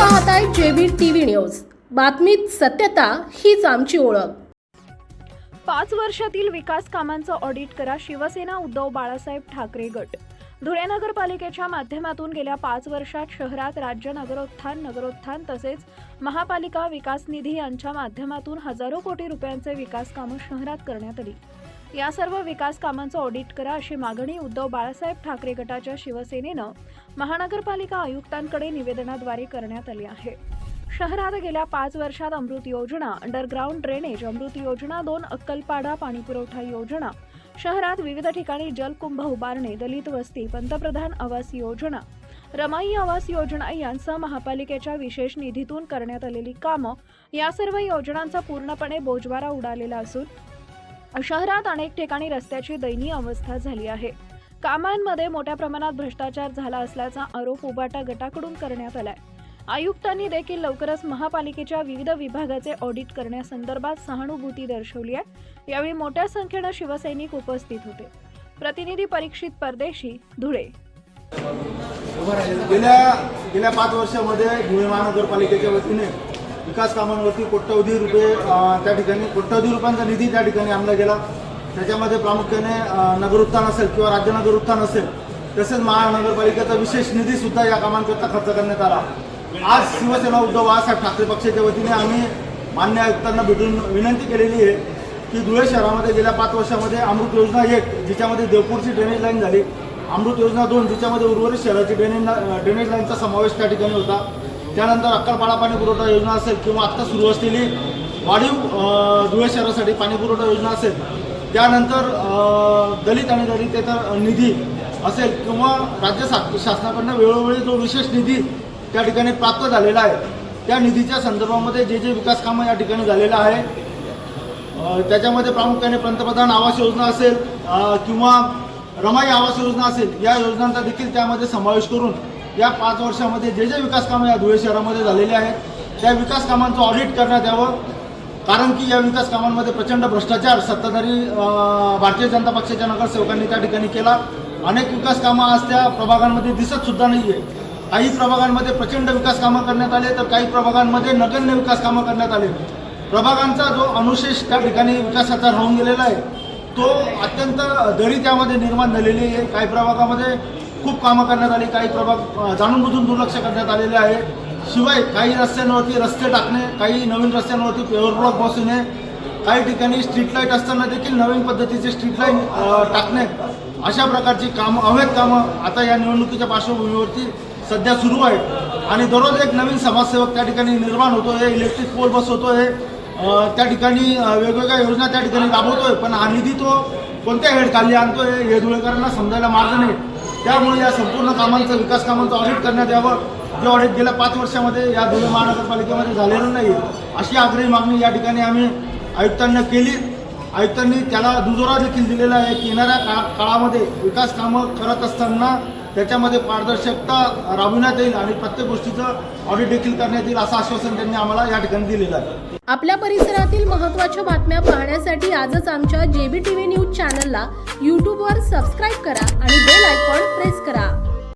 पाहताय JB TV news. बातमीत सत्यता हीच आमची ओळख. पाच वर्षातील विकास कामांचं ऑडिट करा शिवसेना उद्धव बाळासाहेब ठाकरे गट. धुळे नगरपालिकेच्या माध्यमातून गेल्या पाच वर्षात शहरात राज्य नगरोत्थान नगरोत्थान तसेच महापालिका विकास निधी यांच्या माध्यमातून हजारो कोटी रुपयांचे विकास कामं शहरात करण्यात आली. या सर्व विकास कामांचं ऑडिट करा अशी मागणी उद्धव बाळासाहेब ठाकरे गटाच्या शिवसेनेनं महानगरपालिका आयुक्तांकडे निवेदनाद्वारे करण्यात आली आहे. शहरात गेल्या पाच वर्षात अमृत योजना अंडरग्राऊंड ड्रेनेज अमृत योजना दोन अक्कलपाडा पाणीपुरवठा योजना शहरात विविध ठिकाणी जलकुंभ उभारणे दलित वस्ती पंतप्रधान आवास योजना रमाई आवास योजना यांसह महापालिकेच्या विशेष निधीतून करण्यात आलेली कामं या सर्व योजनांचा पूर्णपणे बोजवारा उडालेला असून शहरात अनेक ठिकाणी रस्त्याची दयनीय अवस्था झाली आहे. कामांमध्ये मोठ्या प्रमाणात भ्रष्टाचार झाला असल्याचा आरोप उबाटा गटाकडून करण्यात आलाय. आयुक्तांनी देखील लवकरच महापालिकेच्या विविध विभागाचे ऑडिट करण्यासंदर्भात सहानुभूती दर्शवली आहे. यावेळी मोठ्या संख्येनं शिवसैनिक उपस्थित होते. प्रतिनिधी परीक्षित परदेशी धुळे. गेल्या गेल्या पाच वर्षामध्ये धुळे महानगरपालिकेच्या वतीने विकास कामांवरती कोट्यवधी रुपये त्या ठिकाणी कोट्यवधी रुपयांचा निधी त्या ठिकाणी आणला गेला. त्याच्यामध्ये प्रामुख्याने नगरोत्थान असेल किंवा राज्य नगरोत्थान असेल तसेच महानगरपालिकेचा विशेष निधीसुद्धा या कामांकरता खर्च करण्यात आला. आज शिवसेना उद्धव बाळासाहेब ठाकरे पक्षाच्या वतीने आम्ही मान्य आयुक्तांना भेटून विनंती केलेली आहे की धुळे शहरामध्ये गेल्या पाच वर्षामध्ये अमृत योजना एक जिच्यामध्ये देवपूरची ड्रेनेज लाईन झाली. अमृत योजना दोन जिच्यामध्ये उर्वरित शहराची ड्रेनेज ड्रेनेज लाईनचा समावेश त्या ठिकाणी होता. त्यानंतर अक्कलपाडा पाणी पुरवठा योजना असेल किंवा आत्ता सुरू असलेली वाढीव धुळे शहरासाठी पाणी पुरवठा योजना असेल. त्यानंतर दलित आणि दलितेतर निधी असेल किंवा राज्य शा- शासनाकडनं वेळोवेळी जो विशेष निधी त्या ठिकाणी प्राप्त झालेला आहे त्या निधीच्या संदर्भामध्ये जे जे विकास कामं या ठिकाणी झालेलं आहे त्याच्यामध्ये प्रामुख्याने पंतप्रधान आवास योजना असेल किंवा रमाई आवास योजना असेल या योजनांचा देखील त्यामध्ये समावेश करून या पाच वर्षामध्ये जे जे विकास कामं या धुळे शहरामध्ये झालेले आहेत त्या विकास कामांचं ऑडिट करण्यात यावं. कारण की या विकास कामांमध्ये प्रचंड भ्रष्टाचार सत्ताधारी भारतीय जनता पक्षाच्या नगरसेवकांनी त्या ठिकाणी केला. अनेक विकास कामं आज त्या प्रभागांमध्ये दिसत सुद्धा नाही आहे काही प्रभागांमध्ये प्रचंड विकास कामं करण्यात आले तर काही प्रभागांमध्ये नगण्य विकास कामं करण्यात आले. प्रभागांचा जो अनुशेष त्या ठिकाणी विकासाचा राहून गेलेला आहे तो अत्यंत दरी त्यामध्ये निर्माण झालेली आहे. काही प्रभागामध्ये खूप कामं करण्यात आली काही प्रभाग जाणून बुजून दुर्लक्ष करण्यात आलेले आहे. शिवाय काही रस्त्यांवरती रस्ते टाकणे काही नवीन रस्त्यांवरती पेवर ब्लॉक बसवणे काही ठिकाणी स्ट्रीट लाइट असताना देखील नवीन पद्धतीचे स्ट्रीट लाईन टाकणे अशा प्रकारची कामं अवैध कामं आता या निवडणुकीच्या पार्श्वभूमीवरती सध्या सुरू आहेत. आणि दररोज एक नवीन समाजसेवक त्या ठिकाणी निर्माण होतो आहे इलेक्ट्रिक पोल बसवतो आहे त्या ठिकाणी वेगवेगळ्या योजना त्या ठिकाणी राबवतोय पण हा निधी तो कोणत्या हेड खाली आणतोय हे धुळेकरांना समजायला मार्ग नाही. त्यामुळे या संपूर्ण कामांचं विकास कामांचं ऑडिट करण्यात यावं. जे ऑडिट गेल्या पाच वर्षामध्ये या धुळे महानगरपालिकेमध्ये झालेलं नाही अशी आग्रही मागणी या ठिकाणी आम्ही आयुक्तांना केली. आयुक्तांनी त्याला दुजोरा देखील दिलेला आहे की येणाऱ्या काळा काळामध्ये विकास कामं करत असताना त्याच्यामध्ये पारदर्शकता राबविण्यात येईल आणि प्रत्येक गोष्टीचं ऑडिट देखील करण्यात येईल असं आश्वासन त्यांनी आम्हाला या ठिकाणी दिलेलं आहे. आपल्या परिसरातील महत्त्वाच्या बातम्या पाहण्यासाठी आजच आमच्या जेबी टीव्ही न्यूज चॅनलला यूट्यूबवर सबस्क्राईब करा आणि बेल आयकॉन प्रेस करा.